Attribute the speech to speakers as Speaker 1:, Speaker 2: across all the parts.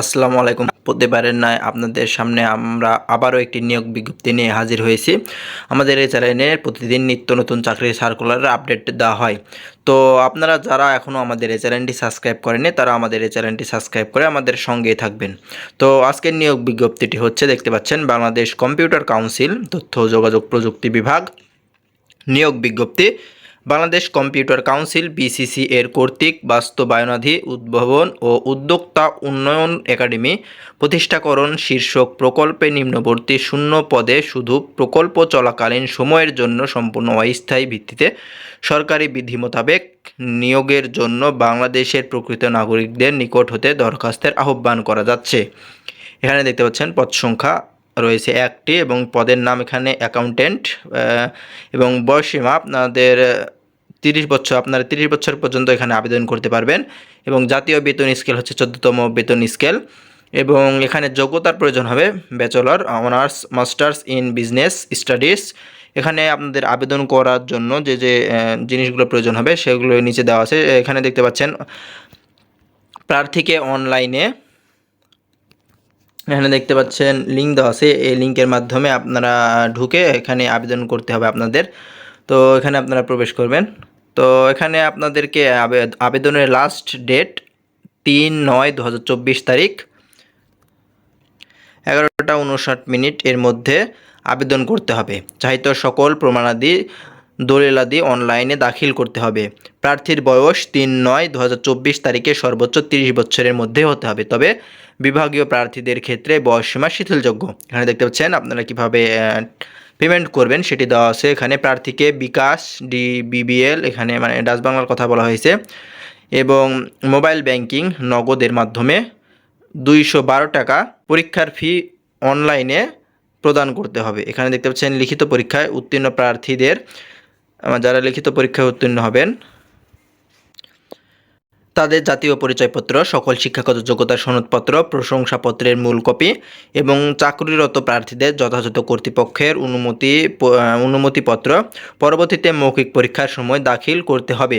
Speaker 1: আসসালামু আলাইকুম। প্রতিবারের নয় আপনাদের সামনে আমরা আবারও একটি নিয়োগ বিজ্ঞপ্তি নিয়ে হাজির হয়েছি। আমাদের এই চ্যানেলে প্রতিদিন নিত্য নতুন চাকরির সার্কুলারের আপডেট দেওয়া হয়। তো আপনারা যারা এখনও আমাদের এই চ্যানেলটি সাবস্ক্রাইব করেনি তারা আমাদের এই চ্যানেলটি সাবস্ক্রাইব করে আমাদের সঙ্গেই থাকবেন। তো আজকের নিয়োগ বিজ্ঞপ্তিটি হচ্ছে, দেখতে পাচ্ছেন, বাংলাদেশ কম্পিউটার কাউন্সিল, তথ্য যোগাযোগ প্রযুক্তি বিভাগ। নিয়োগ বিজ্ঞপ্তি বাংলাদেশ কম্পিউটার কাউন্সিল, বিসিসি এর কর্তৃক বাস্তবায়নাধি উদ্ভাবন ও উদ্যোক্তা উন্নয়ন একাডেমি প্রতিষ্ঠাকরণ শীর্ষক প্রকল্পে নিম্নবর্তী শূন্য পদে শুধু প্রকল্প চলাকালীন সময়ের জন্য সম্পূর্ণ অস্থায়ী ভিত্তিতে সরকারি বিধি মোতাবেক নিয়োগের জন্য বাংলাদেশের প্রকৃত নাগরিকদের নিকট হতে দরখাস্তের আহ্বান করা যাচ্ছে। এখানে দেখতে পাচ্ছেন পদ সংখ্যা রয়েছে একটি এবং পদের নাম এখানে অ্যাকাউন্টেন্ট এবং বয়সীমা আপনাদের তিরিশ বছর, আপনারা তিরিশ বছর পর্যন্ত এখানে আবেদন করতে পারবেন এবং জাতীয় বেতন স্কেল হচ্ছে চোদ্দতম বেতন স্কেল এবং এখানে যোগ্যতার প্রয়োজন হবে bachelor honours masters in business studies এখানে আপনাদের আবেদন করার জন্য যে যে জিনিসগুলো প্রয়োজন হবে সেগুলো নিচে দেওয়া আছে। এখানে দেখতে পাচ্ছেন, প্রার্থীকে অনলাইনে এখানে দেখতে পাচ্ছেন লিঙ্ক দেওয়া আছে। এই লিঙ্কের মাধ্যমে আপনারা ঢুকে এখানে আবেদন করতে হবে আপনাদের। তো এখানে আপনারা প্রবেশ করবেন। তো এখানে আপনাদেরকে আবে- আবেদনের লাস্ট ডেট তিন নয় দু তারিখ এগারোটা উনষাট মিনিট এর মধ্যে আবেদন করতে হবে। চাহিত সকল প্রমাণাদি দলিলাদি অনলাইনে দাখিল করতে হবে। প্রার্থীর বয়স তিন নয় দু তারিখে সর্বোচ্চ তিরিশ বছরের মধ্যে হতে হবে। তবে বিভাগীয় প্রার্থীদের ক্ষেত্রে বয়সসীমা শিথিলযোগ্য। এখানে দেখতে পাচ্ছেন আপনারা কীভাবে পেমেন্ট করবেন সেটি দেওয়া আছে। এখানে প্রার্থীকে বিকাশ, ডি বিবিএল এখানে মানে ডাচ বাংলার কথা বলা হয়েছে। এবং মোবাইল ব্যাংকিং নগদের মাধ্যমে দুইশো বারো টাকা পরীক্ষার ফি অনলাইনে প্রদান করতে হবে। এখানে দেখতে পাচ্ছেন লিখিত পরীক্ষায় উত্তীর্ণ প্রার্থীদের যারা লিখিত পরীক্ষায় উত্তীর্ণ হবেন, তাদের জাতীয় পরিচয়পত্র, সকল শিক্ষাগত যোগ্যতার সনদপত্র, প্রশংসাপত্রের মূল কপি এবং চাকরিরত প্রার্থীদের যথাযথ কর্তৃপক্ষের অনুমতি অনুমতিপত্র পরবর্তীতে মৌখিক পরীক্ষার সময় দাখিল করতে হবে।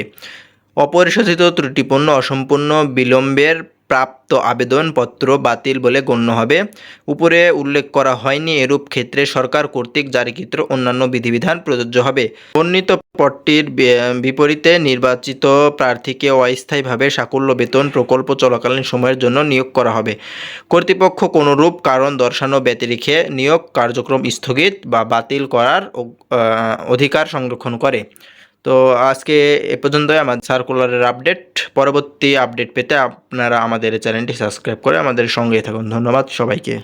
Speaker 1: অপরিশোধিত ত্রুটিপূর্ণ, অসম্পূর্ণ, বিলম্বের প্রাপ্ত আবেদনপত্র বাতিল বলে গণ্য হবে। উপরে উল্লেখ করা হয়নি এরূপ ক্ষেত্রে সরকার কর্তৃক জারিকৃত অন্যান্য বিধিবিধান প্রযোজ্য হবে। বর্ণিত পদটির বি- বিপরীতে নির্বাচিত প্রার্থীকে অস্থায়ীভাবে সাকুল্য বেতন প্রকল্প চলাকালীন সময়ের জন্য নিয়োগ করা হবে। কর্তৃপক্ষ কোনোরূপ কারণ দর্শানো ব্যতিরেখে নিয়োগ কার্যক্রম স্থগিত বা বাতিল করার অধিকার সংরক্ষণ করে। তো আজকে এ পর্যন্তই আমার সার্কুলারের আপডেট পরবর্তী আপডেট পেতে আপনারা আমাদের চ্যানেলটি সাবস্ক্রাইব করে আমাদের সঙ্গেই থাকুন। ধন্যবাদ সবাইকে।